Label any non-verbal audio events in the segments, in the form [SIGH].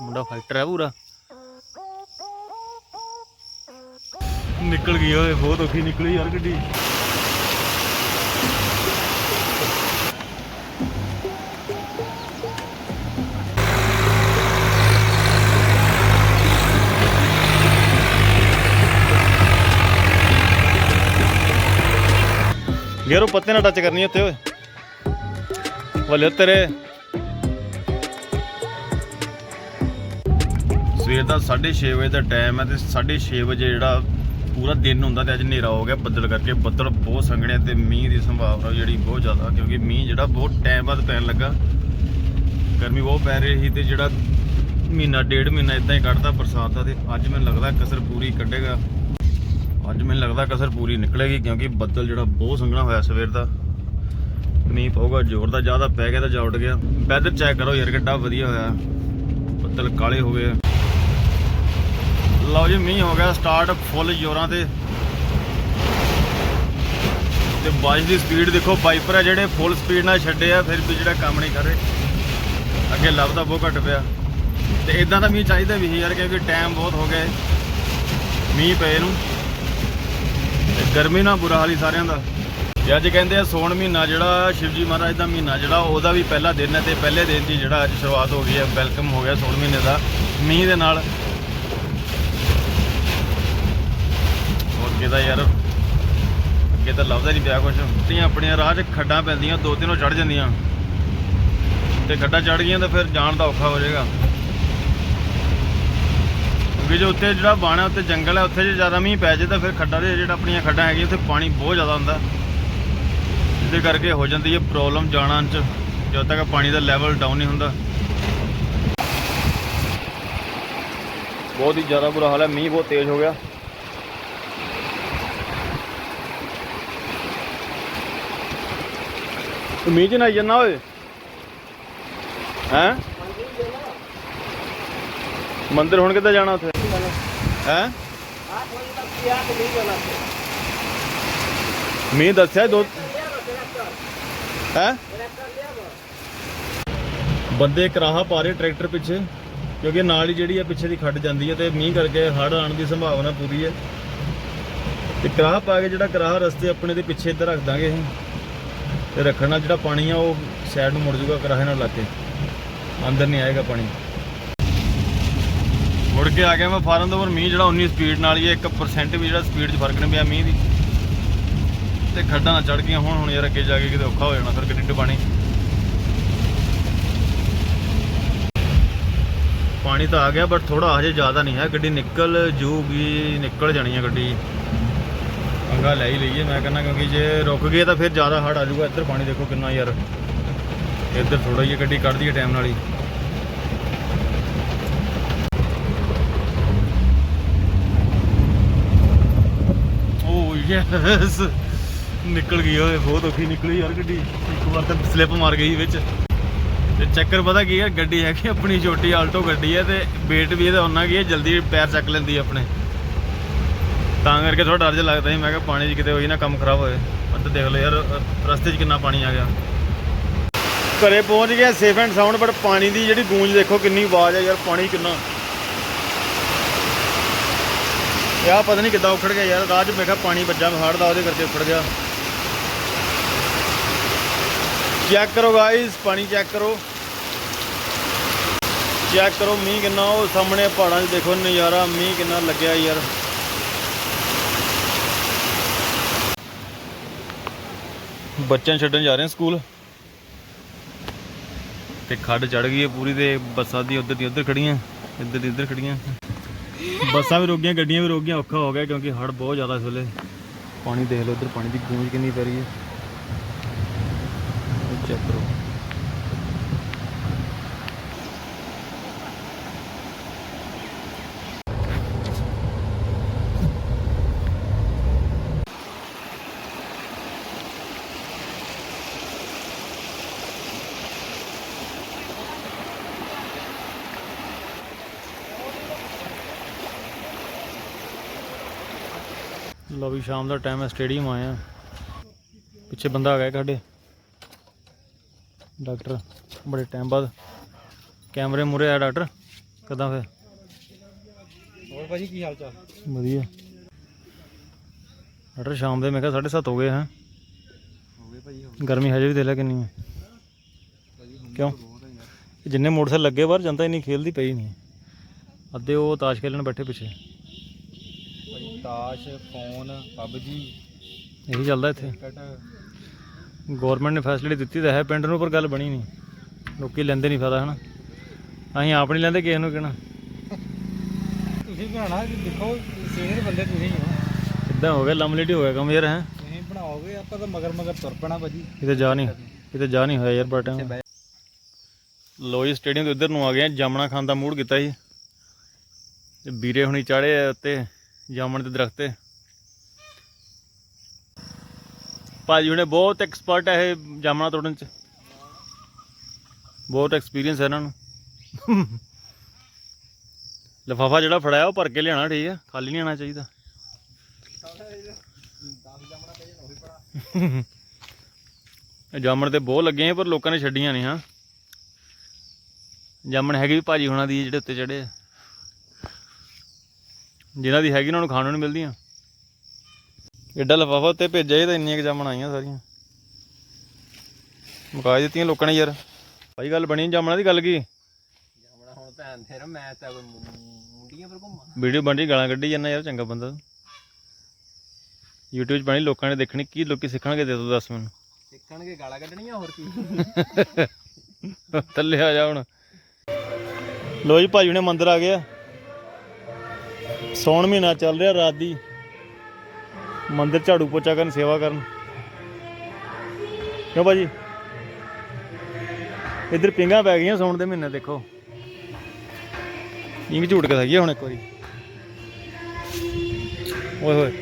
ਮੁੰਡਾ ਫਾਈਟਰ ਹੈ ਪੂਰਾ। ਨਿਕਲ ਗਈ ਓਏ, ਬਹੁਤ ਔਖੀ ਨਿਕਲੀ ਯਾਰ ਗੱਡੀ। ਯਾਰ ਪੱਤੇ ਨਾਲ ਟੱਚ ਕਰਨੀ ਉੱਤੇ ਓਏ। ਵੱਲੇ ਤੇਰੇ। ਸਵੇਰ ਦਾ 6:30 ਵਜੇ ਦਾ ਟਾਈਮ ਹੈ ਤੇ 6:30 ਵਜੇ ਜਿਹੜਾ ਪੂਰਾ ਦਿਨ ਹੁੰਦਾ ਤੇ ਅੱਜ ਹਨੇਰਾ ਹੋ ਗਿਆ ਬੱਦਲ ਕਰਕੇ। ਬੱਦਲ ਬਹੁਤ ਸੰਘਣੇ ਤੇ ਮੀਂਹ ਦੀ ਸੰਭਾਵਨਾ ਜਿਹੜੀ ਬਹੁਤ ਜ਼ਿਆਦਾ ਕਿਉਂਕਿ ਮੀਂਹ ਜਿਹੜਾ ਬਹੁਤ ਟਾਈਮ ਬਾਅਦ ਪੈਣ ਲੱਗਾ। ਗਰਮੀ ਬਹੁਤ ਪੈ ਰਹੀ ਸੀ ਤੇ ਜਿਹੜਾ ਮਹੀਨਾ, ਡੇਢ ਮਹੀਨਾ ਇਦਾਂ ਹੀ ਕੱਢਦਾ ਬਰਸਾਤ ਦਾ ਤੇ ਅੱਜ ਮੈਨੂੰ ਲੱਗਦਾ ਕਸਰ ਪੂਰੀ ਕੱਢੇਗਾ। ਅੱਜ ਮੈਨੂੰ ਲੱਗਦਾ ਕਸਰ ਪੂਰੀ ਨਿਕਲੇਗੀ ਕਿਉਂਕਿ ਬੱਦਲ ਜਿਹੜਾ ਬਹੁਤ ਸੰਘਣਾ ਹੋਇਆ ਸਵੇਰ ਦਾ। ਮੀਂਹ ਪਊਗਾ, ਜ਼ੋਰ ਦਾ ਜ਼ਿਆਦਾ ਪੈ ਗਿਆ ਤਾਂ ਜਾ ਉੱਡ ਗਿਆ। ਵੈਦਰ ਚੈੱਕ ਕਰੋ ਯਾਰ ਕਿੱਡਾ ਵਧੀਆ ਹੋਇਆ। ਬੱਦਲ ਕਾਲੇ ਹੋ ਗਏ ਲਓ ਜੀ, ਮੀਂਹ ਹੋ ਗਿਆ ਸਟਾਰਟ ਫੁੱਲ ਜ਼ੋਰਾਂ ਤੇ। ਤੇ ਬਾਜ ਦੀ ਸਪੀਡ ਦੇਖੋ ਵਾਈਪਰ ਆ ਜਿਹੜੇ ਫੁੱਲ ਸਪੀਡ ਨਾਲ ਛੱਡੇ ਆ, ਫਿਰ ਵੀ ਜਿਹੜਾ ਕੰਮ ਨਹੀਂ ਕਰ। ਰਹੇ ਅੱਗੇ ਲੱਭਦਾ ਬਹੁਤ ਘੱਟ ਪਿਆ। ਤੇ ਇਦਾਂ ਦਾ ਮੀਂਹ ਚਾਹੀਦਾ ਵੀ ਸੀ ਯਾਰ, ਕਿਉਂਕਿ ਟਾਈਮ ਬਹੁਤ ਹੋ ਗਿਆ ਮੀਂਹ ਪਏ ਨੂੰ। ਤੇ ਗਰਮੀ ਨਾਲ ਬੁਰਾ ਹਾਲ ਹੀ ਸਾਰਿਆਂ ਦਾ। ਤੇ ਅੱਜ ਕਹਿੰਦੇ ਆ ਸੋਣ ਮਹੀਨਾ ਜਿਹੜਾ, ਸ਼ਿਵਜੀ ਮਹਾਰਾਜ ਦਾ ਮਹੀਨਾ ਜਿਹੜਾ, ਉਹਦਾ ਵੀ ਪਹਿਲਾ ਦਿਨ ਹੈ ਤੇ ਪਹਿਲੇ ਦਿਨ ਦੀ ਜਿਹੜਾ ਅੱਜ ਸ਼ੁਰੂਆਤ ਹੋ ਗਈ ਹੈ ਵੈਲਕਮ ਹੋ ਗਿਆ ਸੋਣ ਮਹੀਨੇ ਦਾ। ਮੀਂਹ ਦੇ ਨਾਲ ਅੱਗੇ ਤਾਂ ਯਾਰ ਅੱਗੇ ਤਾਂ ਲੱਭਦਾ ਨਹੀਂ ਪਿਆ ਕੁਛ। ਟੀਆਂ ਆਪਣੀਆਂ ਰਾਹ 'ਚ ਖੱਡਾਂ ਪੈਂਦੀਆਂ, ਦੋ ਤਿੰਨੋਂ ਚੜ ਜਾਂਦੀਆਂ। ਤੇ ਖੱਡਾਂ ਚੜ ਗਈਆਂ ਤਾਂ ਫਿਰ ਜਾਣ ਦਾ ਔਖਾ ਹੋ ਜਾਏਗਾ। ਕਿਉਂਕਿ ਜੋ ਉੱਤੇ ਜਿਹੜਾ ਬਾਣਾ ਉੱਤੇ ਜੰਗਲ ਹੈ, ਉੱਥੇ ਜੇ ਜ਼ਿਆਦਾ ਮੀਂਹ ਪੈ ਜੇ ਤਾਂ ਫਿਰ ਖੱਡਾਂ ਦੇ ਜਿਹੜਾ ਆਪਣੀਆਂ ਖੱਡਾਂ ਹੈਗੀਆਂ, ਉੱਥੇ ਪਾਣੀ ਬਹੁਤ ਜ਼ਿਆਦਾ ਹੁੰਦਾ। ਜਿਹਦੇ ਕਰਕੇ ਹੋ ਜਾਂਦੀ ਹੈ ਪ੍ਰੋਬਲਮ ਜਾਣਾ ਚ, ਜਦੋਂ ਤੱਕ ਪਾਣੀ ਦਾ ਲੈਵਲ ਡਾਊਨ ਨਹੀਂ ਹੁੰਦਾ। ਬਹੁਤ ਹੀ ਜ਼ਿਆਦਾ ਬੁਰਾ ਹਾਲ ਹੈ, ਮੀਂਹ ਬਹੁਤ ਤੇਜ਼ ਹੋ ਗਿਆ। ਤੂੰ ਮੀਂਹ ਚ ਨਾ ਜੰਨਾ ਓਏ? ਹੈਂ? ਮੰਦਿਰ ਹੁਣ ਕਿੱਦਾਂ ਜਾਣਾ ਉੱਥੇ? ਹੈ? ਮੀਂਹ ਦੱਸਿਆ ਦੋ ਹੈ? ਬੰਦੇ ਕਰਾਹਾ ਪਾ ਰਹੇ ਟਰੈਕਟਰ ਪਿੱਛੇ, ਕਿਉਂਕਿ ਨਾਲ ਹੀ ਜਿਹੜੀ ਆ ਪਿੱਛੇ ਦੀ ਖੱਡ ਜਾਂਦੀ ਹੈ ਤੇ ਮੀਂਹ ਕਰਕੇ ਹੜ ਆਉਣ ਦੀ ਸੰਭਾਵਨਾ ਪੂਰੀ ਹੈ ਤੇ ਕਰਾਹ ਪਾ ਕੇ ਜਿਹੜਾ ਕਰਾਹ ਰਸਤੇ ਆਪਣੇ ਦੇ ਪਿੱਛੇ ਇੱਧਰ ਰੱਖ ਦਾਂਗੇ ਅਸੀਂ। ਤੇ ਰੱਖਣ ਨਾਲ ਜਿਹੜਾ ਪਾਣੀ ਆ, ਉਹ ਸਾਈਡ ਨੂੰ ਮੁੜ ਜਾਊਗਾ ਕਰਾਹੇ ਨਾਲ ਲੱਗ ਕੇ। ਅੰਦਰ ਨਹੀਂ ਆਏਗਾ ਪਾਣੀ। ਮੁੜ ਕੇ ਆ ਗਿਆ ਮੈਂ ਫਾਰਮ ਤੋਂ, ਪਰ ਮੀਂਹ ਜਿਹੜਾ 19 ਸਪੀਡ ਨਾਲ ਹੀ ਹੈ 1% ਵੀ ਜਿਹੜਾ ਸਪੀਡ 'ਚ ਫ਼ਰਕ ਨਹੀਂ ਪਿਆ ਮੀਂਹ ਦੀ। ਤੇ ਖੱਡਾਂ ਨਾਲ ਚੜ ਗਈਆਂ ਹੁਣ ਹੁਣ ਯਾਰ ਅੱਗੇ ਜਾ ਕੇ ਕਿਤੇ ਔਖਾ ਹੋ ਜਾਣਾ, ਫਿਰ ਗੱਡੀ 'ਚ ਪਾਣੀ। ਪਾਣੀ ਤਾਂ ਆ ਗਿਆ ਬਟ ਥੋੜਾ ਹਜੇ ਜ਼ਿਆਦਾ ਨਹੀਂ ਹੈ। ਗੱਡੀ ਨਿਕਲ ਜੂਗੀ, ਨਿਕਲ ਜਾਣੀ ਹੈ ਗੱਡੀ। ਪੰਗਾ ਲੈ ਹੀ ਲਈਏ, ਮੈਂ ਕਹਿੰਦਾ ਕਿਉਂਕਿ ਜੇ ਰੁਕ ਗਏ ਤਾਂ ਫਿਰ ਜ਼ਿਆਦਾ ਹੜ ਆ ਜਾਊਗਾ। ਇੱਧਰ ਪਾਣੀ ਦੇਖੋ ਕਿੰਨਾ ਯਾਰ। ਇੱਧਰ ਥੋੜਾ ਜਿਹਾ ਗੱਡੀ ਕੱਢਦੀ ਹੈ ਟਾਈਮ ਨਾਲ ਹੀ। ਓ ਯੈਸ। ਨਿਕਲ ਗਈ ਓਏ, ਬਹੁਤ ਔਖੀ ਨਿਕਲੀ ਯਾਰ ਗੱਡੀ। ਇੱਕ ਵਾਰ ਤਾਂ ਸਲਿੱਪ ਮਾਰ ਗਈ ਵਿੱਚ। ਤੇ ਚੱਕਰ ਪਤਾ ਕੀ ਹੈ, ਗੱਡੀ ਹੈਗੀ ਆਪਣੀ ਛੋਟੀ ਆਲਟੋ ਗੱਡੀ ਹੈ ਤੇ weight ਵੀ ਇਹਦਾ ਉਹਨਾਂ ਕੀ ਹੈ, ਜਲਦੀ ਪੈਰ ਚੱਕ ਲੈਂਦੀ ਆਪਣੇ। ਤਾਂ ਕਰਕੇ ਥੋੜਾ ਡਰ ਜਿਹਾ ਲੱਗਦਾ ਸੀ। ਮੈਂ ਕਿਹਾ ਪਾਣੀ 'ਚ ਕਿਤੇ ਹੋਈ ਨਾ ਕੰਮ ਖਰਾਬ ਹੋਏ। ਪਰ ਦੇਖ ਲਓ ਯਾਰ ਰਸਤੇ 'ਚ ਕਿੰਨਾ ਪਾਣੀ ਆ ਗਿਆ। ਘਰੇ ਪਹੁੰਚ ਗਿਆ ਸੇਫ ਐਂਡ ਸਾਊਂਡ ਬਟ ਪਾਣੀ ਦੀ ਜਿਹੜੀ ਗੂੰਜ ਦੇਖੋ ਕਿੰਨੀ ਆਵਾਜ਼ ਆ ਯਾਰ, ਪਾਣੀ ਕਿੰਨਾ। ਯਾ ਪਤਾ ਨਹੀਂ ਕਿੱਦਾਂ ਉਖੜ ਗਿਆ ਯਾਰ, ਰਾਹ 'ਚ ਮੈਂ ਕਿਹਾ ਪਾਣੀ ਵੱਜਾ ਹੜ੍ਹ ਦਾ ਉਹਦੇ ਕਰਕੇ ਉਖੜ ਗਿਆ। ਚੈੱਕ ਕਰੋ ਗਾਇਸ ਪਾਣੀ ਚੈੱਕ ਕਰੋ। ਚੈੱਕ ਕਰੋ, ਮੀਂਹ ਕਿੰਨਾ, ਉਹ ਸਾਹਮਣੇ ਪਹਾੜਾਂ 'ਚ ਦੇਖੋ, ਨਜ਼ਾਰਾ ਮੀਂਹ ਕਿੰਨਾ ਲੱਗਿਆ ਯਾਰ। ਬੱਚਿਆਂ ਨੂੰ ਛੱਡਣ ਜਾ ਰਹੇ ਹਾਂ ਸਕੂਲ। ਤੇ ਖੱਡ ਚੜ ਗਈ ਹੈ ਪੂਰੀ ਤੇ ਬੱਸਾਂ ਦੀ ਉਧਰ ਦੀ ਉਧਰ ਖੜੀਆਂ ਇੱਧਰ ਦੀ ਇੱਧਰ ਖੜੀਆਂ ਬੱਸਾਂ ਵੀ ਰੁਕ ਗਈਆਂ ਗੱਡੀਆਂ ਵੀ ਰੁਕ ਗਈਆਂ ਔਖਾ ਹੋ ਗਿਆ ਕਿਉਂਕਿ ਹੜ ਬਹੁਤ ਜ਼ਿਆਦਾ ਇਸ ਵੇਲੇ। ਪਾਣੀ ਦੇਖ ਲਓ ਇੱਧਰ, ਪਾਣੀ ਦੀ ਗੂੰਜ ਕਿੰਨੀ ਪੈ ਰਹੀ ਹੈ। ਚੈੱਕ ਕਰੋ। ਲਓ ਵੀ ਸ਼ਾਮ ਦਾ ਟਾਈਮ ਹੈ ਸਟੇਡੀਅਮ ਆਏ ਆ। ਪਿੱਛੇ ਬੰਦਾ ਆ ਗਿਆ ਸਾਡੇ। ਡਾਕਟਰ ਬੜੇ ਟਾਈਮ ਬਾਅਦ। ਕੈਮਰੇ ਮੁਰੇ ਆ ਡਾਕਟਰ। ਕਿਦਾਂ ਫੇ ਹੋਰ ਭਾਜੀ ਕੀ ਹਾਲ ਚਾਲ? ਵਧੀਆ। ਡਾਕਟਰ ਸ਼ਾਮ ਦੇ ਮੈਂ ਕਿਹਾ 7:30 ਹੋ ਗਏ ਹੈ। ਹੋ ਗਏ ਭਾਜੀ ਗਰਮੀ ਹਜੇ ਵੀ ਦੇ ਲੈ ਕਿੰਨੀ ਹੈ। ਕਿਉਂ? ਜਿੰਨੇ ਮੋਟਰਸਾਈਕਲ ਲੱਗੇ ਬਾਹਰ ਜਾਂਦਾ ਹੀ ਨਹੀਂ ਖੇਲਦੀ ਪਈ ਨਹੀਂ। ਅੱਧੇ ਉਹ ਤਾਸ਼ ਖੇਲਣ ਬੈਠੇ ਪਿੱਛੇ। ਤਾਸ਼ ਫੋਨ ਪਬਜੀ। ਇਹੀ ਚੱਲਦਾ ਇੱਥੇ। ਕ੍ਰਿਕਟ। ਗਵਰਨਮੈਂਟ ਨੇ ਫੈਸਿਲਿਟੀ ਦਿੱਤੀ ਤਾਂ ਹੈ ਪਿੰਡ ਨੂੰ ਪਰ ਗੱਲ ਬਣੀ ਨਹੀਂ। ਲੋਕੀ ਲੈਂਦੇ ਨਹੀਂ ਫਾਇਦਾ ਹਨਾ? ਅਸੀਂ ਆਪ ਨਹੀਂ ਲੈਂਦੇ ਕਿਸੇ ਨੂੰ ਕਹਿਣਾ। ਤੁਸੀਂ ਬਣਾਣਾ ਦੇਖੋ ਸੀਨੀਅਰ ਬੰਦੇ ਤੁਸੀਂ ਹੋ। ਇਦਾਂ ਹੋ ਗਿਆ? ਲਮਲਿਟੀ ਹੋ ਗਿਆ ਕੰਮ ਯਾਰ ਹੈ? ਤੁਸੀਂ ਬਣਾਓਗੇ ਆਪਾਂ ਤਾਂ ਮਗਰ ਮਗਰ ਤੁਰ ਪੈਣਾ ਭਾਜੀ। ਕਿਤੇ ਜਾ ਨਹੀਂ ਕਿਤੇ ਜਾ ਨਹੀਂ ਹੋਇਆ ਯਾਰ ਬਹਿ- ਲੋਈ ਸਟੇਡੀਅਮ ਦੇ ਉਧਰ ਨੂੰ ਆ ਗਏ ਆ, ਜਾਮਣਾ ਖਾਣ ਦਾ ਮੂਡ ਕੀਤਾ ਸੀ। ਤੇ ਵੀਰੇ ਹੁਣੀ ਚਾੜੇ ਆ ਉੱਤੇ। ਜਾਮਣ ਦੇ ਦਰਖਤ ਤੇ। ਭਾਜੀ ਹੁਣੇ ਬਹੁਤ ਐਕਸਪਰਟ ਹੈ ਇਹ ਜਾਮਣਾ ਤੋੜਨ ਚ। ਬਹੁਤ ਐਕਸਪੀਰੀਅੰਸ ਹੈ ਇਹਨਾਂ ਨੂੰ। ਲਫਾਫਾ ਜਿਹੜਾ ਫੜਾਇਆ ਉਹ ਭਰ ਕੇ ਲਿਆਣਾ ਠੀਕ ਹੈ ਖਾਲੀ ਨਹੀਂ ਆਣਾ ਚਾਹੀਦਾ। ਜਾਮਣ ਤੇ ਬਹੁਤ ਲੱਗੇ ਪਰ ਲੋਕਾਂ ਨੇ ਛੱਡੀਆਂ ਨਹੀਂ, ਹਾਂ। ਜਾਮਣ ਹੈਗੀ ਵੀ ਭਾਜੀ ਹੁਣਾਂ ਦੀ ਜਿਹੜੇ ਉੱਤੇ ਚੜੇ ਆ। ਜਿਨ੍ਹਾਂ ਦੀ ਹੈਗੀ ਉਹਨਾਂ ਨੂੰ ਖਾਣ ਨੂੰ ਨਹੀਂ ਮਿਲਦੀਆਂ। ਐਡਾ ਲਫਾਫਾ ਉੱਤੇ ਭੇਜਿਆ ਇਹ ਤਾਂ ਇੰਨੀਆਂ ਜਾਮਣ ਆਈਆਂ ਸਾਰੀਆਂ। ਮੁਕਾ ਦਿੱਤੀਆਂ ਲੋਕਾਂ ਨੇ ਯਾਰ। ਭਾਈ ਗੱਲ ਬਣੀ ਜਾਮਣਾਂ ਦੀ ਗੱਲ ਕੀ? ਜਾਮਣਾ ਹੁਣ ਭੈਣ ਤੇਰਾ ਮੈਂ ਤਾਂ ਕੋਈ ਮੁੰ- ਮੁੰਡੀਆਂ ਪਰ ਘੁੰਮਾਂ। ਵੀਡੀਓ ਰਹੀ ਗਾਲਾਂ ਕੱਢੀ ਜਾਂਦਾ ਯਾਰ ਚੰਗਾ ਬੰਦਾ YouTube 'ਚ ਬਣੀ ਲੋਕਾਂ ਨੇ ਦੇਖਣੀ ਕੀ ਲੋਕੀ ਸਿੱਖਣਗੇ ਦੇ ਦੋ ਦੱਸ ਮੈਨੂੰ। ਸਿੱਖਣਗੇ ਗਾਲਾਂ ਕੱਢਣੀਆਂ ਹੋਰ ਕੀ। [LAUGHS] ਥੱਲੇ ਆ ਜਾ ਹੁਣ। ਲੋ ਜੀ ਭਾਜੀ ਨੇ ਮੰਦਿਰ ਆ ਗਿਆ ਸੌਣ ਮਹੀਨਾ ਚੱਲ ਰਿਹਾ ਰਾਤ ਦੀ। ਮੰਦਿਰ ਝਾੜੂ ਪੋਚਾ ਕਰਨ, ਸੇਵਾ ਕਰਨ। ਕਿਉਂ ਭਾਜੀ? ਇੱਧਰ ਪਿੰਗਾ ਪੈ ਗਈਆਂ ਸੌਣ ਦੇ ਮਹੀਨੇ, ਦੇਖੋ। ਇੰਗ ਝੂਟ ਕੇ ਹੈਗੀ ਹੁਣ ਇੱਕ ਵਾਰੀ। ਓਏ ਹੋਏ।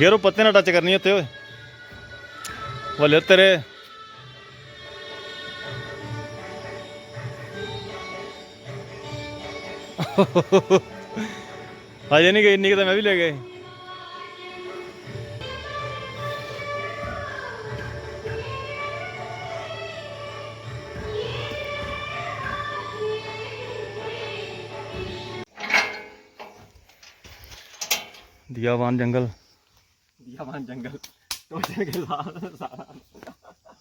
ਗੇਰੋ ਪੱਤੇ ਨਾਲ ਟੱਚ ਕਰਨੀ ਉੱਤੇ ਓਏ। ਵੱਲੇ ਤੇਰੇ ਹਜੇ ਨਹੀਂ ਗਈ ਇੰਨੀ ਕੁ ਤਾਂ ਮੈਂ ਵੀ ਲੈ ਗਏ ਦਿਆਵਾਨ ਜੰਗਲ। ਦਿਆਵਾਨ ਜੰਗਲ। ਟੋਟੇ ਕੇ ਸਾਰਾ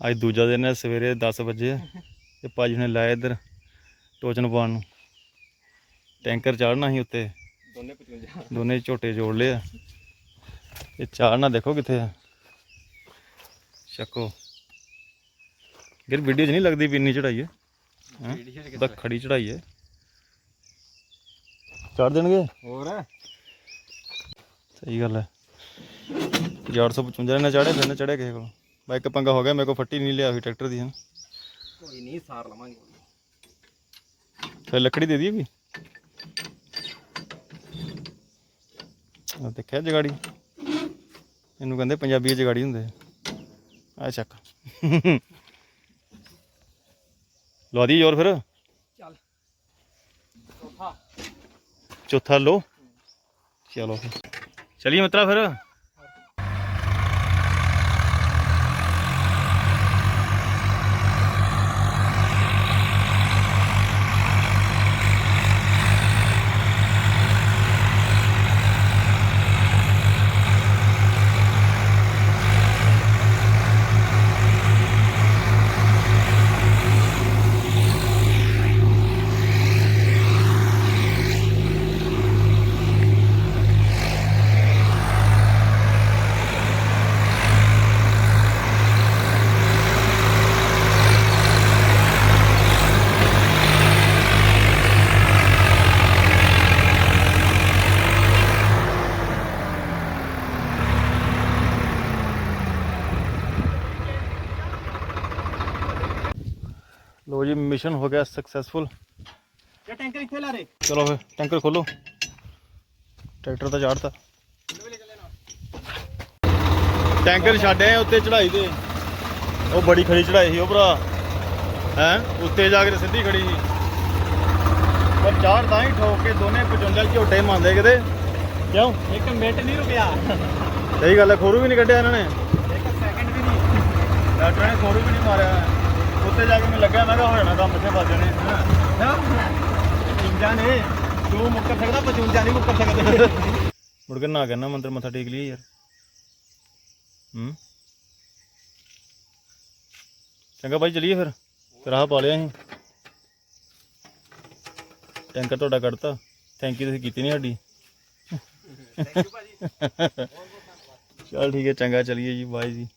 ਅੱਜ ਦੂਜਾ ਦਿਨ ਹੈ ਸਵੇਰੇ 10 ਵਜੇ। ਤੇ ਭਾਜੀ ਨੇ ਲਾਇਆ ਇੱਧਰ ਟੋਚਨ ਪਾਉਣ ਨੂੰ। ਟੈਂਕਰ ਚਾੜਨਾ ਸੀ ਉੱਤੇ। ਦੋਨੇ 55 ਦੋਨੇ ਝੋਟੇ ਜੋੜ ਲਏ ਆ। ਇਹ ਚਾੜਨਾ ਦੇਖੋ ਕਿੱਥੇ ਆ। ਚੱਕੋ। ਗਿਰ ਵੀਡੀਓ 'ਚ ਨਹੀਂ ਲੱਗਦੀ ਵੀ ਇੰਨੀ ਚੜਾਈ ਹੈ। ਹੈਂ? ਤਾਂ ਖੜੀ ਚੜਾਈ ਹੈ। ਚੜ ਦੇਣਗੇ? ਹੋਰ? ਸਹੀ ਗੱਲ ਹੈ। 455 ਨੇ ਚੜੇ ਫਿਰ ਨੇ ਚੜਿਆ ਕਿਸੇ ਕੋਲ। ਬਾ ਇੱਕ ਪੰਗਾ ਹੋ ਗਿਆ ਮੇਰੇ ਕੋਲ ਫੱਟੀ ਨਹੀਂ ਲਿਆ ਹੋਈ ਟਰੈਕਟਰ ਦੀ ਹਨ ਕੋਈ ਨਹੀਂ ਸਾਰ ਲਵਾਂਗੇ। ਫਿਰ ਲੱਕੜੀ ਦੇ ਦਈਏ ਵੀ? ਦੇਖਿਆ ਜਗਾੜੀ? ਇਹਨੂੰ ਕਹਿੰਦੇ ਪੰਜਾਬੀ ਜਗਾੜੀ ਹੁੰਦੇ। ਆ ਚੱਕ। ਲਵਾ ਦੀ ਜ਼ੋਰ ਫਿਰ। ਚੱਲ। ਚੌਥਾ। ਚੌਥਾ ਲੋ ਚਲੋ ਚਲਿਏ ਮਿੱਤਰਾ ਫਿਰ। ਲੋ ਜੀ ਮਿਸ਼ਨ ਹੋ ਗਿਆ ਸਕਸੈਸਫੁਲ ਇਹ ਟੈਂਕਰ ਇੱਥੇ ਲਾ ਦੇ ਚਲੋ ਫਿਰ ਟੈਂਕਰ ਖੋਲੋ। ਟਰੈਕਟਰ ਤਾਂ ਚਾੜਤਾ। ਟੈਂਕਰ ਛੱਡਿਆ ਉੱਤੇ ਚੜਾਈ ਤੇ। ਉਹ ਬੜੀ ਖੜੀ ਚੜਾਈ ਸੀ ਉਹ ਭਰਾ। ਹੈ? ਉੱਤੇ ਜਾ ਕੇ ਸਿੱਧੀ ਖੜੀ ਸੀ। ਪਰ ਚਾਰ ਤਾਂ ਹੀ ਠੋਕ ਕੇ ਦੋਨੇ 55 ਝੋਟੇ ਮੰਨਦੇ ਕਿਤੇ। ਕਿਉਂ? ਇੱਕ ਮਿੰਟ ਨਹੀਂ ਰੁਕਿਆ। ਸਹੀ ਗੱਲ ਹੈ ਖੋਰੂ ਵੀ ਨਹੀਂ ਕੱਢਿਆ ਇਹਨਾਂ ਨੇ। ਇੱਕ ਡਾਕਟਰ ਨੇ ਕੋਰੂ ਵੀ ਨਹੀਂ ਮਾਰਿਆ। ਉੱਤੇ ਜਾ ਕੇ ਮੈਨੂੰ ਲੱਗਿਆ ਮੈਂ ਕਿਹਾ ਹੋ ਜਾਣਾ ਕੰਮ ਇੱਥੇ ਵੱਜ ਜਾਣੇ। ਇੰਜਾ ਨੇ ਤੂੰ ਮੁੱਕਰ ਸਕਦਾ ਪਚੂੰਜਾ ਨਹੀਂ ਮੁੱਕਰ ਸਕਦਾ। ਮੁੜ ਕੇ ਨਾ ਕਹਿਣਾ ਮੰਦਰ ਮੱਥਾ ਟੇਕ ਲਈਏ ਯਾਰ। ਹੂੰ? ਚੰਗਾ ਭਾਈ ਚਲੀਏ ਫਿਰ। ਆਹ ਪਾ ਲਿਆ ਅਸੀਂ। ਟੈਂਕਰ ਤੁਹਾਡਾ ਕੱਢਤਾ। ਥੈਂਕ ਯੂ ਤੁਸੀਂ ਕੀਤੀ ਨਹੀਂ ਸਾਡੀ। ਚਲ ਠੀਕ ਹੈ ਚੰਗਾ ਚਲੀਏ ਜੀ ਬਾਏ ਜੀ।